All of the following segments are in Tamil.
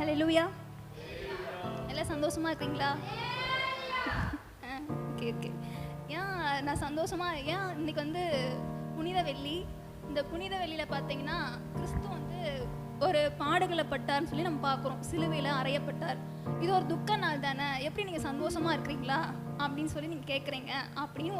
ஹலோ லூயா எல்லாம் சந்தோஷமா இருக்கீங்களா? ஓகே ஓகே ஏன் நான் சந்தோஷமா ஏன் இன்னைக்கு வந்து புனித வெள்ளி இந்த புனித வெள்ளியில் பார்த்தீங்கன்னா கிறிஸ்து வந்து ஒரு பாடுகளை பட்டார்னு சொல்லி நம்ம பார்க்குறோம் சிலுவையில் அறையப்பட்டார். இது ஒரு துக்க நாள் தானே. எப்படி நீங்கள் சந்தோஷமா இருக்கிறீங்களா? அப்படின்னு சொல்லி நீங்கள் கேட்குறீங்க அப்படின்னு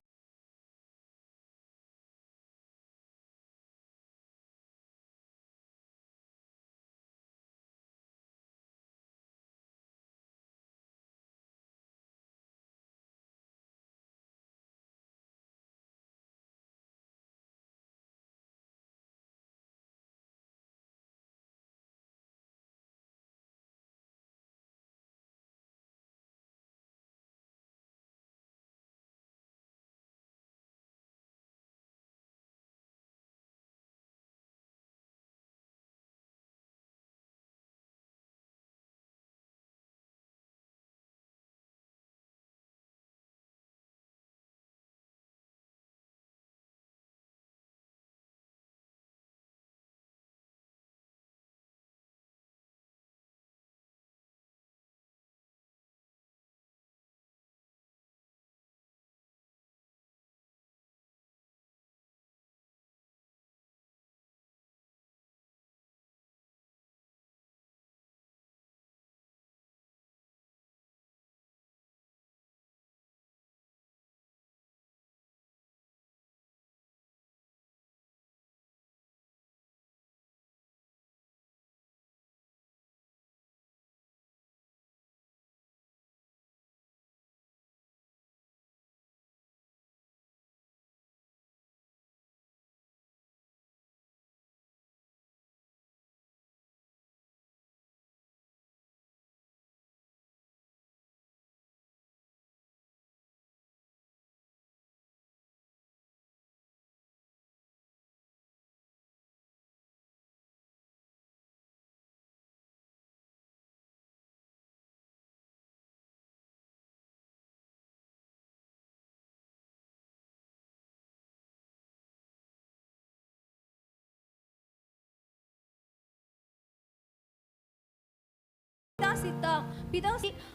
பிதாசித்தா பிதா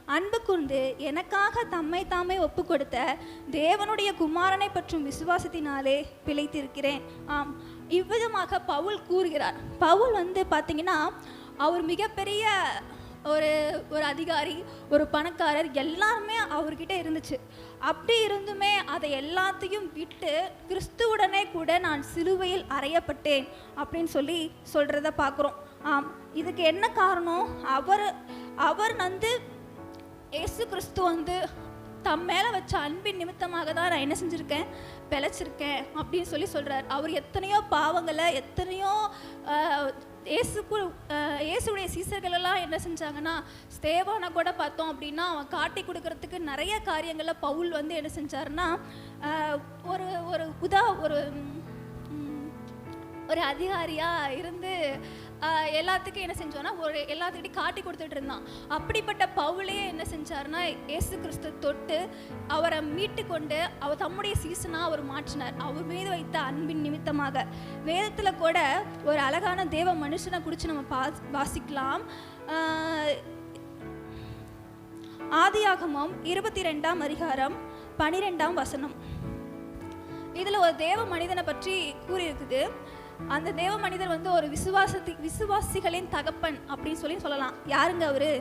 அன்பு கூர்ந்து எனக்காக தம்மை தாமே ஒப்பு கொடுத்த தேவனுடைய குமாரனை பற்றும் விசுவாசத்தினாலே பிழைத்திருக்கிறேன். ஆம். இவ்விதமாக பவுல் கூறுகிறார். பவுல் வந்து பார்த்தீங்கன்னா அவர் மிகப்பெரிய ஒரு ஒரு அதிகாரி ஒரு பணக்காரர் எல்லாருமே அவர்கிட்ட இருந்துச்சு. அப்படி இருந்துமே அதை எல்லாத்தையும் விட்டு கிறிஸ்துவுடனே கூட நான் சிலுவையில் அறையப்பட்டேன் அப்படின்னு சொல்லி சொல்கிறத பார்க்குறோம் இதுக்கு என்ன காரணம்? அவர் அவர் வந்து இயேசு கிறிஸ்து வந்து தம் மேலே வச்ச அன்பின் நிமித்தமாக தான் நான் என்ன செஞ்சுருக்கேன்? பிழைச்சிருக்கேன் அப்படின்னு சொல்லி சொல்கிறார் அவர் எத்தனையோ பாவங்களை எத்தனையோ இயேசுக்கு இயேசுடைய சீசர்களெல்லாம் என்ன செஞ்சாங்கன்னா ஸ்தேவானை கூட பார்த்தோம் அப்படின்னா அவன் காட்டி கொடுக்கறதுக்கு நிறைய காரியங்களில் பவுல் வந்து என்ன செஞ்சாருன்னா ஒரு ஒரு உதா ஒரு ஒரு அதிகாரியாக இருந்து எல்லாத்துக்கும் என்ன செஞ்சோன்னா ஒரு எல்லாத்துக்கிட்டையும் காட்டி கொடுத்துட்டு இருந்தான். அப்படிப்பட்ட பவுலே என்ன செஞ்சாருன்னா இயேசு கிறிஸ்து தொட்டு அவரை மீட்டு கொண்டு அவர் தம்முடைய சீசனாக அவர் மாற்றினார். அவர் மீது வைத்த அன்பின் நிமித்தமாக. வேதத்தில் கூட ஒரு அழகான தேவ மனுஷனை குறித்து நம்ம பா வாசிக்கலாம். ஆதியாகமம் இருபத்தி ரெண்டாம் அதிகாரம் பனிரெண்டாம் வசனம். இதில் ஒரு தேவ மனிதனை பற்றி கூறியிருக்குது. அந்த தேவ மனிதர் வந்து ஒரு விசுவாசத்தி விசுவாசிகளின் தகப்பன் அப்படின்னு சொல்லி சொல்லலாம். யாருங்க அவரு?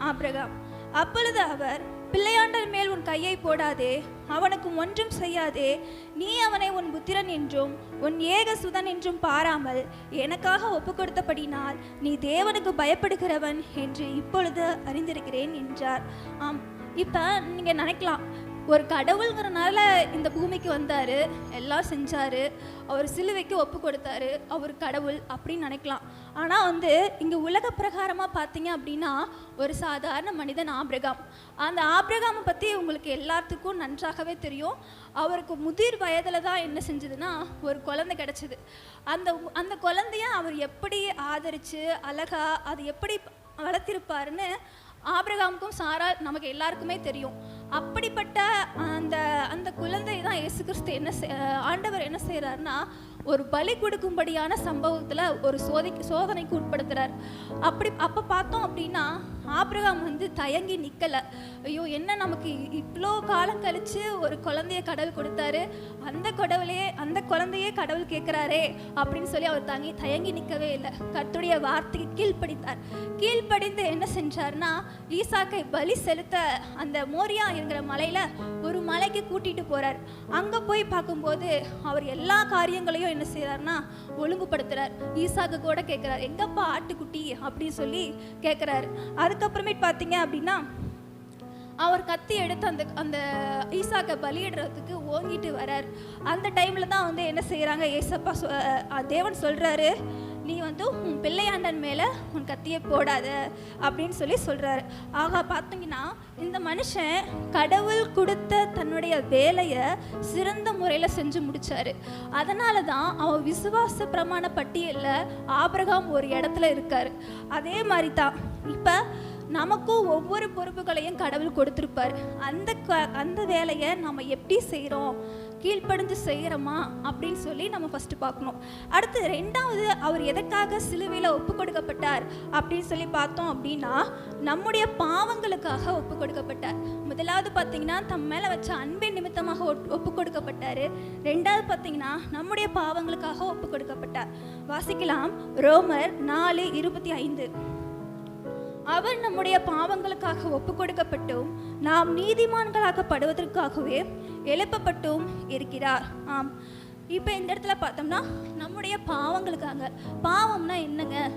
ஆபிரகாம். அப்பொழுது அவர் பிள்ளையாண்டல் மேல் உன் கையை போடாதே அவனுக்கு ஒன்றும் செய்யாதே நீ அவனை உன் புத்திரன் என்றும் உன் ஏக சுதன் என்றும் பாராமல் எனக்காக ஒப்பு கொடுத்தபடினால் நீ தேவனுக்கு பயப்படுகிறவன் என்று இப்பொழுது அறிந்திருக்கிறேன் என்றார். ஆம். இப்போ நீங்கள் நினைக்கலாம் ஒரு கடவுள்ங்கிறனால இந்த பூமிக்கு வந்தார் எல்லாம் செஞ்சார் அவர் சிலுவைக்கு ஒப்பு கொடுத்தாரு அவர் கடவுள் அப்படின்னு நினைக்கலாம். ஆனால் வந்து இங்கே உலக பிரகாரமாக பார்த்தீங்க அப்படின்னா ஒரு சாதாரண மனிதன் ஆபிரகாம். அந்த ஆபிரகாமை பற்றி உங்களுக்கு எல்லாத்துக்கும் நன்றாகவே தெரியும். அவருக்கு முதிர் வயதில் தான் என்ன செஞ்சதுன்னா ஒரு குழந்தை கிடச்சிது. அந்த அந்த குழந்தைய அவர் எப்படி ஆதரித்து அழகா அது எப்படி வளர்த்திருப்பாருன்னு ஆபிரகாமுக்கும் சாரா நமக்கு எல்லாருக்குமே தெரியும். அப்படிப்பட்ட அந்த அந்த குழந்தை தான் இயேசு கிறிஸ்து என்ன செய்- ஆண்டவர் என்ன செய்கிறாருன்னா ஒரு பலி கொடுக்கும்படியான சம்பவத்தில் ஒரு சோதை சோதனைக்கு உட்படுத்துகிறார் அப்படி அப்போ பார்த்தோம் அப்படின்னா ஆப்ரகாம் வந்து தயங்கி நிற்கலை ஐயோ என்ன நமக்கு இவ்வளோ காலம் கழித்து ஒரு குழந்தைய கடவுள் கொடுத்தாரு. அந்த கடவுளே அந்த குழந்தையே கடவுள் கேட்குறாரே அப்படின்னு சொல்லி அவர் தங்கி தயங்கி நிற்கவே இல்லை. கர்த்தருடைய வார்த்தைக்கு கீழ்ப்படித்தார். கீழ்ப்படிந்து என்ன செஞ்சார்னா ஈசாக்கை பலி செலுத்த அந்த மோரியா என்கிற மலையில் ஒரு மலைக்கு கூட்டிகிட்டு போகிறார் அங்கே போய் பார்க்கும்போது அவர் எல்லா காரியங்களையும் என்ன செய்கிறார்னா ஒழுங்குபடுத்துகிறார் ஈசாக்கு கூட கேட்குறார் எங்கப்பா ஆட்டுக்குட்டி? அப்படின்னு சொல்லி கேட்குறாரு அதுக்கப்புறமேட்டு பார்த்தீங்க அப்படின்னா அவர் கத்தி எடுத்து அந்த அந்த ஈசாக்கை பலியிடுறதுக்கு ஓங்கிட்டு வரார். அந்த டைமில் தான் வந்து என்ன செய்கிறாங்க ஏசப்பா சொ- தேவன் சொல்கிறாரு நீ வந்து உன் பிள்ளையாண்டன் மேலே உன் கத்தியை போடாத அப்படின்னு சொல்லி சொல்கிறாரு ஆகா பார்த்தீங்கன்னா இந்த மனுஷன் கடவுள் கொடுத்த தன்னுடைய வேலையை சிறந்த முறையில் செஞ்சு முடித்தார் அதனால தான் அவன் விசுவாச பிரமாண பட்டியலில் ஆபிரகாம் ஒரு இடத்துல இருக்கார். அதே மாதிரி தான் இப்போ நமக்கும் ஒவ்வொரு பொறுப்புகளையும் கடவுள் கொடுத்துருப்பார். அந்த க- அந்த வேலையை நம்ம எப்படி செய்கிறோம் கீழ்ப்படிஞ்சு செய்கிறோமா அப்படின்னு சொல்லி நம்ம ஃபஸ்ட்டு பார்க்கணும். அடுத்து ரெண்டாவது அவர் எதற்காக சிலுவையில் ஒப்பு கொடுக்கப்பட்டார் அப்படின்னு சொல்லி பார்த்தோம் அப்படின்னா நம்முடைய பாவங்களுக்காக ஒப்பு கொடுக்கப்பட்டார். முதலாவது பார்த்தீங்கன்னா தம் மேலே வச்ச அன்பின் நிமித்தமாக ஒப்பு கொடுக்கப்பட்டார். ரெண்டாவது பார்த்தீங்கன்னா நம்முடைய பாவங்களுக்காக ஒப்பு கொடுக்கப்பட்டார். வாசிக்கலாம். ரோமர் நாலு இருபத்தி ஐந்து. அவர் நம்முடைய பாவங்களுக்காக ஒப்பு கொடுக்கப்பட்டும் நாம் நீதிமான்களாக்கப்படுவதற்காகவே எழுப்பப்பட்டும் இருக்கிறார். ஆம். இப்போ இந்த இடத்துல பார்த்தோம்னா நம்முடைய பாவங்களுக்காக. பாவம்னா என்னங்க?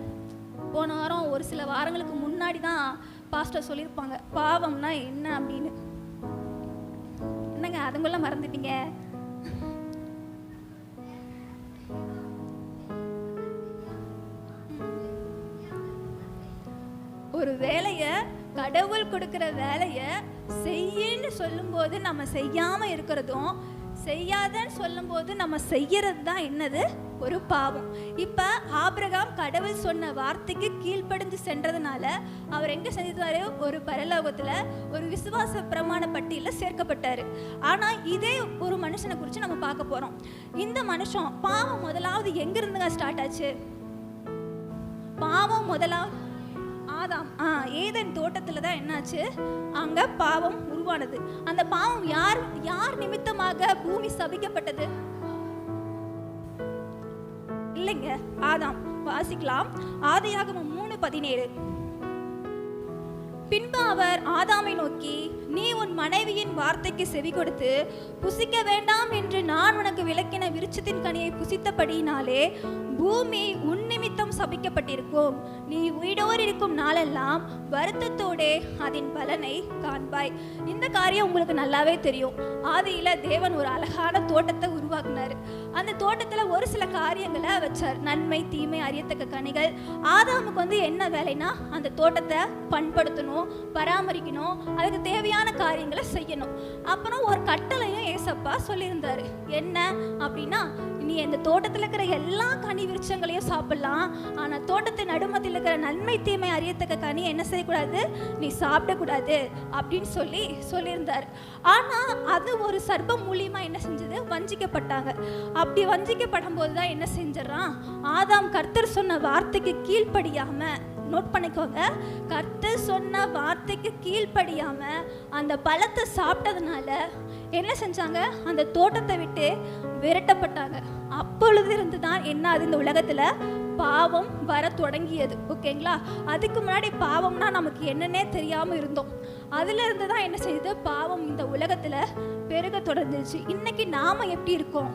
போன வாரம் ஒரு சில வாரங்களுக்கு முன்னாடி தான் பாஸ்டர் சொல்லியிருப்பாங்க. பாவம்னா என்ன அப்படின்னு? என்னங்க அதுங்குள்ள மறந்துட்டீங்க? கடவுள் கொடுக்குற வேலையை செய்யன்னு சொல்லும்போது நம்ம செய்யாமல் இருக்கிறதும் செய்யாதன்னு சொல்லும்போது நம்ம செய்யறது தான் என்னது? ஒரு பாவம். இப்போ ஆபிரகாம் கடவுள் சொன்ன வார்த்தைக்கு கீழ்ப்படிஞ்சு சென்றதுனால அவர் எங்கே செஞ்சிருந்தாரு ஒரு பரலோகத்தில் ஒரு விசுவாச பிரமாண பட்டியலில் சேர்க்கப்பட்டார். ஆனால் இதே ஒரு மனுஷனை குறித்து நம்ம பார்க்க போகிறோம் இந்த மனுஷன் பாவம் முதலாவது எங்கேருந்துங்க ஸ்டார்ட் ஆச்சு? பாவம் முதலாவது ஆதாம் ஆ ஏதன் தோட்டத்தில் தான் என்னாச்சு? அங்கே பாவம் உருவானது. அந்த பாவம் யார் யார் நிமித்தமாக பூமி சபிக்கப்பட்டது? இல்லைங்க ஆதாம். வாசிக்கலாம். ஆதியாகமம் மூணு பதினேழு. பின்பு அவர் ஆதாமை நோக்கி நீ உன் மனைவியின் வார்த்தைக்கு செவி கொடுத்து புசிக்க வேண்டாம் என்று நான் உனக்கு விளக்கின விருட்சத்தின் கனியை புசித்தபடியினாலே பூமி உன் நிமித்தம் சபிக்கப்பட்டிருக்கும். நீ உயிரோடு இருக்கும் நாளெல்லாம் வருத்தத்தோடே அதன் பலனை காண்பாய். இந்த காரியம் உங்களுக்கு நல்லாவே தெரியும். ஆதியில தேவன் ஒரு அழகான தோட்டத்தை உருவாக்குனார். அந்த தோட்டத்தில் ஒரு சில காரியங்களை வச்சார். நன்மை தீமை அறியத்தக்க கனிகள். ஆதாமுக்கு வந்து என்ன வேலைனா அந்த தோட்டத்தை பண்படுத்தணும் பராமரிக்கணும். அதுக்கு தேவையான காரியங்களை செய்யணும். அப்புறம் ஒரு கட்டளையும் ஏசப்பா சொல்லியிருந்தாரு. என்ன அப்படின்னா நீ இந்த தோட்டத்தில் இருக்கிற எல்லா கனி விருட்சங்களையும் சாப்பிடலாம். ஆனால் தோட்டத்தின் நடுமத்தில் இருக்கிற நன்மை தீமை அறியத்தக்க கனி என்ன செய்யக்கூடாது? நீ சாப்பிடக்கூடாது அப்படின்னு சொல்லி சொல்லியிருந்தார். ஆனால் அது ஒரு சர்ப்பம் மூலியமா என்ன செஞ்சது? வஞ்சிக்கப்பட்டாங்க. அப்படி வஞ்சிக்கப்படும் போது தான் என்ன செஞ்சிடறான்? ஆதாம் கர்த்தர் சொன்ன வார்த்தைக்கு கீழ்ப்படியாமல் நோட் பண்ணிக்கோங்க. கர்த்தர் சொன்ன வார்த்தைக்கு கீழ்ப்படியாமல் அந்த பழத்தை சாப்பிட்டதுனால என்ன செஞ்சாங்க? அந்த தோட்டத்தை விட்டு விரட்டப்பட்டாங்க. அப்பொழுது இருந்து தான் என்ன அது இந்த உலகத்துல? பாவம் வர தொடங்கியது. ஓகேங்களா? அதுக்கு முன்னாடி பாவம்னா நமக்கு என்னன்னே தெரியாம இருந்தோம். அதுல இருந்து தான் என்ன செய்யுது? பாவம் இந்த உலகத்துல பெருக தொடர்ந்துச்சு. இன்னைக்கு நாம எப்படி இருக்கோம்?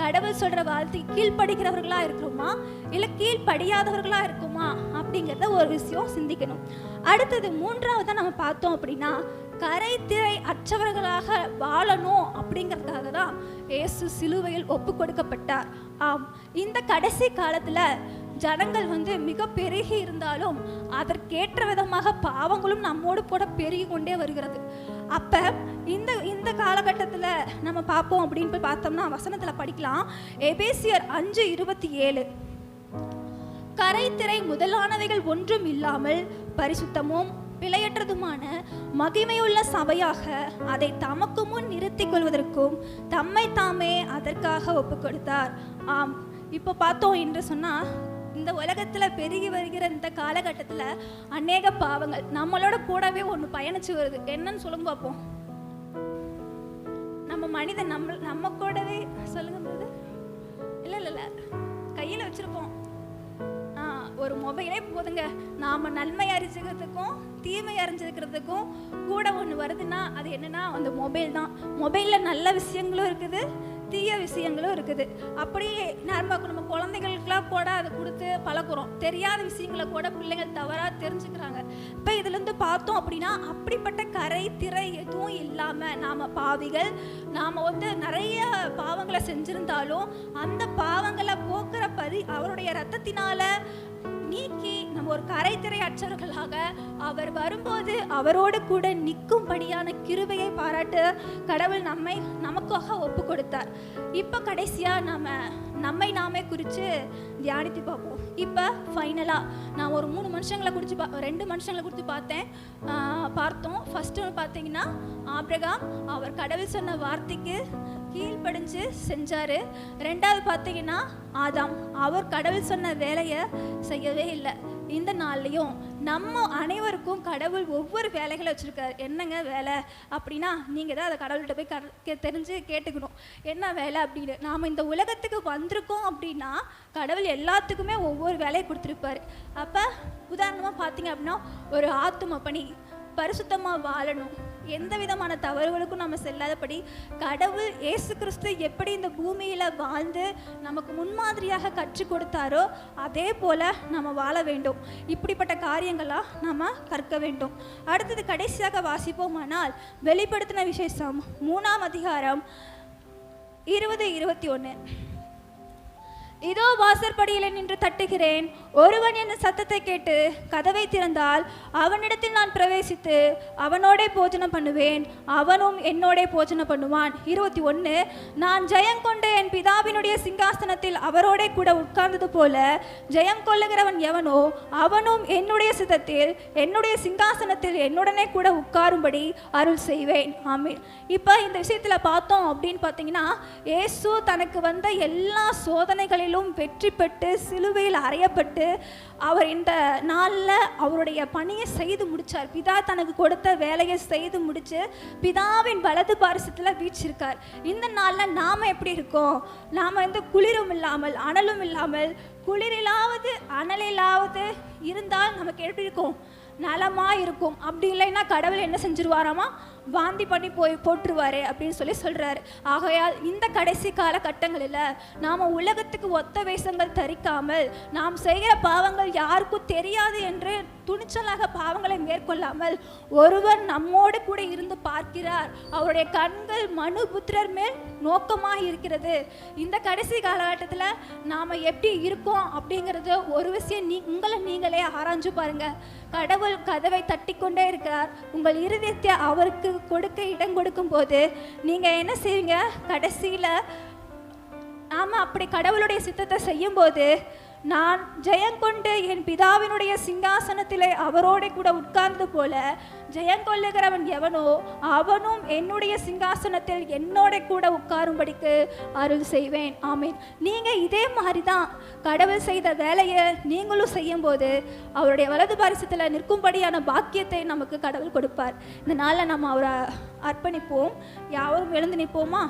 கடவுள் சொல்ற வாழ்த்து கீழ்ப்படுகிறவர்களா இருக்கிறோமா இல்ல கீழ்ப்படியாதவர்களா இருக்குமா? அப்படிங்கிறத ஒரு விஷயம் சிந்திக்கணும். அடுத்தது மூன்றாவதா நம்ம பார்த்தோம் அப்படின்னா கரைத்திரை அற்றவர்களாக வாழணும் அப்படிங்கிறதுக்காக தான் இயேசு சிலுவையில் ஒப்பு கொடுக்கப்பட்டார். ஆம் இந்த கடைசி காலத்துல ஜனங்கள் வந்து மிக பெருகி இருந்தாலும் அதற்கேற்ற விதமாக பாவங்களும் நம்மோடு கூட பெருகி கொண்டே வருகிறது. அப்போ இந்த இந்த காலகட்டத்தில் நம்ம பார்ப்போம் அப்படின்னு போய் பார்த்தோம்னா வசனத்தில் படிக்கலாம். எபேசியர் அஞ்சு இருபத்தி ஏழு. கரைத்திரை முதலானவைகள் ஒன்றும் இல்லாமல் பரிசுத்தமும் பிழையற்றதுமான மகிமையுள்ள சபையாக அதை தமக்கு முன் நிறுத்திக் கொள்வதற்கும் தம்மை தாமே அதற்காக ஒப்பு கொடுத்தார். ஆம் இப்போ பார்த்தோம் என்று சொன்னால் இந்த உலகத்துல பெருகி வருகிற இந்த காலகட்டத்துல அநேக பாவங்கள் நம்மளோட கூடவே ஒன்று பயணிச்சு வருது. என்னன்னு சொல்லுங்க பார்ப்போம் நம்ம மனிதன் நம்ம நம்ம கூடவே சொல்லுங்க போது இல்ல இல்ல இல்ல. கையில வச்சிருப்போம். ஆ, ஒரு மொபைலே போதுங்க. நாம நன்மை அறிஞ்சுக்கிறதுக்கும் தீமை அறிஞ்சுக்கிறதுக்கும் கூட ஒன்று வருதுன்னா அது என்னன்னா அந்த மொபைல் தான். மொபைலில் நல்ல விஷயங்களும் இருக்குது. தீய விஷயங்களும் இருக்குது. அப்படியே நம்ம நம்ம குழந்தைகளுக்கெல்லாம் கூட அதை கொடுத்து பழகுறோம். தெரியாத விஷயங்களை கூட பிள்ளைகள் தவறாக தெரிஞ்சுக்கிறாங்க. இப்போ இதுலேருந்து பார்த்தோம் அப்படின்னா அப்படிப்பட்ட கரை திரை எதுவும் இல்லாமல் நாம் பாவிகள் நாம் வந்து நிறைய பாவங்களை செஞ்சுருந்தாலும் அந்த பாவங்களை போக்குற பரி அவருடைய ரத்தத்தினால நீக்கி நம்ம ஒரு கரைத்திரை அற்றவர்களாக அவர் வரும்போது அவரோடு கூட நிற்கும்படியான கிருபையை பாராட்டு கடவுள் நம்மை நமக்காக ஒப்பு கொடுத்தார். இப்போ கடைசியாக நம்ம நம்மை நாமே குறித்து தியானித்து பார்ப்போம். இப்போ ஃபைனலாக நான் ஒரு மூணு மனுஷங்களை குறித்து பா ரெண்டு மனுஷங்களை குறித்து பார்த்தேன். பார்த்தோம். ஃபஸ்ட்டு பார்த்தீங்கன்னா ஆப்ரகாம் அவர் கடவுள் சொன்ன வார்த்தைக்கு கீழ்ப்படிஞ்சு செஞ்சாரு. ரெண்டாவது பார்த்தீங்கன்னா ஆதாம் அவர் கடவுள் சொன்ன வேலையை செய்யவே இல்லை. இந்த நாள்லையும் நம்ம அனைவருக்கும் கடவுள் ஒவ்வொரு வேலைகளை வச்சுருக்காரு. என்னங்க வேலை? அப்படின்னா நீங்கள் தான் அதை கடவுள்கிட்ட போய் கட- தெரிஞ்சு கேட்டுக்கணும். என்ன வேலை அப்படின்னு? நாம் இந்த உலகத்துக்கு வந்திருக்கோம் அப்படின்னா கடவுள் எல்லாத்துக்குமே ஒவ்வொரு வேலையை கொடுத்துருப்பாரு. அப்போ உதாரணமாக பார்த்தீங்க அப்படின்னா ஒரு ஆத்தும பணி பரிசுத்தமாக வாழணும். எந்த விதமான தவறுகளுக்கும் நம்ம செல்லாதபடி கடவுள் இயேசு கிறிஸ்து எப்படி இந்த பூமியில் வாழ்ந்து நமக்கு முன்மாதிரியாக கற்றுக் கொடுத்தாரோ அதே போல் நம்ம வாழ வேண்டும். இப்படிப்பட்ட காரியங்களாக நம்ம கற்க வேண்டும். அடுத்தது கடைசியாக வாசிப்போமானால் வெளிப்படுத்தின விசேஷம் மூணாம் அதிகாரம் இருபது இருபத்தி ஒன்று இதோ வாசற்படியில் நின்று தட்டுகிறேன் ஒருவன் என் சத்தத்தை கேட்டு கதவை திறந்தால் அவனிடத்தில் நான் பிரவேசித்து அவனோடே போஜனம் பண்ணுவேன் அவனும் என்னோடே போஜனம் பண்ணுவான். இருபத்தி ஒன்று நான் ஜெயம் கொண்ட என் பிதாவினுடைய சிங்காசனத்தில் அவரோடே கூட உட்கார்ந்தது போல ஜெயம் கொள்ளுகிறவன் எவனோ அவனும் என்னுடைய சித்தத்தில் என்னுடைய சிங்காசனத்தில் என்னுடனே கூட உட்காரும்படி அருள் செய்வேன். ஆமீன். இப்போ இந்த விஷயத்தில் பார்த்தோம் அப்படின்னு பார்த்தீங்கன்னா ஏசு தனக்கு வந்த எல்லா சோதனைகளிலும் வெற்றி பெற்று சிலுவையில் அறையப்பட்டு அவர் இந்த நாளில் அவருடைய பணியை செய்து முடித்தார் பிதா தனக்கு கொடுத்த வேலையை செய்து முடித்து பிதாவின் வலது பாரிசத்தில் வீச்சிருக்கார். இந்த நாளில் நாம் எப்படி இருக்கோம்? நாம் வந்து குளிரும் இல்லாமல் அனலும் இல்லாமல் குளிரிலாவது அனலிலாவது இருந்தால் நமக்கு எப்படி இருக்கும்? நலமா இருக்கும் அப்படி இல்லைன்னா கடவுள் என்ன செஞ்சிருவாராமா? வாந்தி பண்ணி போய் போட்டுருவாரு அப்படின்னு சொல்லி சொல்கிறாரு ஆகையால் இந்த கடைசி காலகட்டங்களில் நாம் உலகத்துக்கு ஒத்த வேஷங்கள் தரிக்காமல் நாம் செய்கிற பாவங்கள் யாருக்கும் தெரியாது என்று துணிச்சலாக பாவங்களை மேற்கொள்ளாமல் ஒருவர் நம்மோடு கூட இருந்து பார்க்கிறார். அவருடைய கண்கள் மனு புத்திரர் மேல் நோக்கமாக இருக்கிறது. இந்த கடைசி காலகட்டத்தில் நாம் எப்படி இருக்கோம் அப்படிங்கிறது ஒரு விஷயம் நீ உங்களை நீங்களே ஆராய்ஞ்சு பாருங்க. கடவுள் கதவை தட்டி கொண்டே இருக்கிறார். உங்கள் இருதயத்தை அவருக்கு கொடுக்க இடம் கொடுக்கும் போது நீங்கள் என்ன செய்வீங்க? கடைசியில் ஆமா அப்படி கடவுளுடைய சித்தத்தை செய்யும்போது நான் ஜெயங்கொண்டு என் பிதாவினுடைய சிங்காசனத்திலே அவரோட கூட உட்கார்ந்து போல ஜெயங்கொள்ளுகிறவன் எவனோ அவனும் என்னுடைய சிங்காசனத்தில் என்னோட கூட உட்காரும்படிக்கு அருள் செய்வேன். ஆமீன். நீங்கள் இதே மாதிரி தான் கடவுள் செய்த வேலையை நீங்களும் செய்யும்போது அவருடைய வலது பாரிசத்தில் நிற்கும்படியான பாக்கியத்தை நமக்கு கடவுள் கொடுப்பார். இந்த நாளில் நம்ம அவரை அர்ப்பணிப்போம். யாரும் எழுந்து நிற்போமா?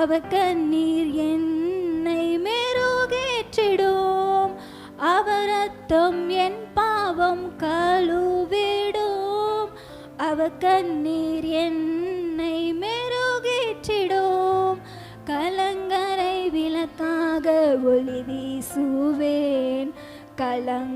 அவ கண்ணீர் என்னை மெருகேற்றிடும். அவரத்தும் என் பாவம் கழுவிடும். அவ கண்ணீர் என்னை மெருகேற்றிடும். கலங்கரை விளக்காக ஒளி வீசுவேன். கலங்க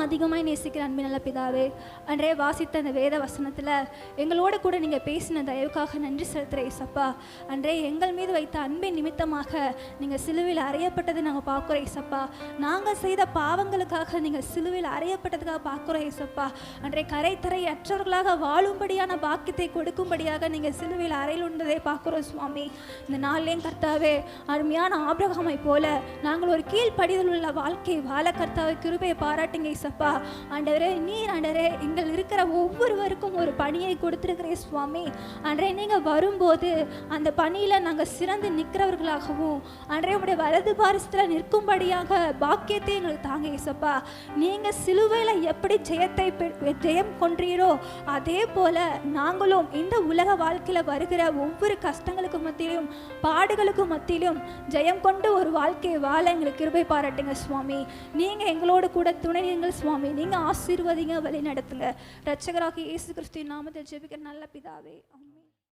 அதிகமாக நேசிக்கிற அன்பின் நல்ல பிதாவே அன்றே வாசித்த அந்த வேத வசனத்தில் எங்களோடு கூட நீங்கள் பேசின தயவுக்காக நன்றி செலுத்துகிற இசப்பா அன்றே எங்கள் மீது வைத்த அன்பின் நிமித்தமாக நீங்கள் சிலுவையில் அறையப்பட்டதை நாங்கள் பார்க்குறோம் இசப்பா நாங்கள் செய்த பாவங்களுக்காக நீங்கள் சிலுவையில் அறையப்பட்டதுக்காக பார்க்குறோம் இசப்பா அன்றே கரை தரை அற்றவர்களாக வாழும்படியான பாக்கியத்தை கொடுக்கும்படியாக நீங்கள் சிலுவையில் அறையில் உண்டதை பார்க்குறோம் சுவாமி. இந்த நாள்லேயும் கர்த்தாவே அருமையான ஆபிரகமை போல நாங்கள் ஒரு கீழ்ப்படிதல் உள்ள வாழ்க்கை வாழ கர்த்தாவை கிருபையை பாராட்டுங்க இசப்பா ஆண்டவரே நீர் ஆண்டவரே எங்கள் இருக்கிற ஒவ்வொருவருக்கும் ஒரு பணியை கொடுத்துருக்கிறே சுவாமி. அன்றே நீங்கள் வரும்போது அந்த பணியில் நாங்கள் சிறந்து நிற்கிறவர்களாகவும் அன்றே உடைய வலது பாரசத்தில் நிற்கும்படியாக பாக்கியத்தை எங்களுக்கு தாங்க இசப்பா நீங்கள் சிலுவையில் எப்படி ஜெயத்தை ஜெயம் கொன்றீரோ அதே போல நாங்களும் இந்த உலக வாழ்க்கையில் வருகிற ஒவ்வொரு கஷ்டங்களுக்கு மத்தியிலும் பாடுகளுக்கு மத்தியிலும் ஜெயம் கொண்டு ஒரு வாழ்க்கையை வாழ எங்களுக்கு கிருபை பாராட்டுங்க சுவாமி. நீங்கள் எங்களோடு கூட துணை நீங்கள் சுவாமி நீங்கள் ஆசீர்வதிங்க வழி நடத்துங்க ரட்சகராக இயேசு கிறிஸ்துவின் நாமத்தில் ஜெபிக்கிற நல்ல பிதாவே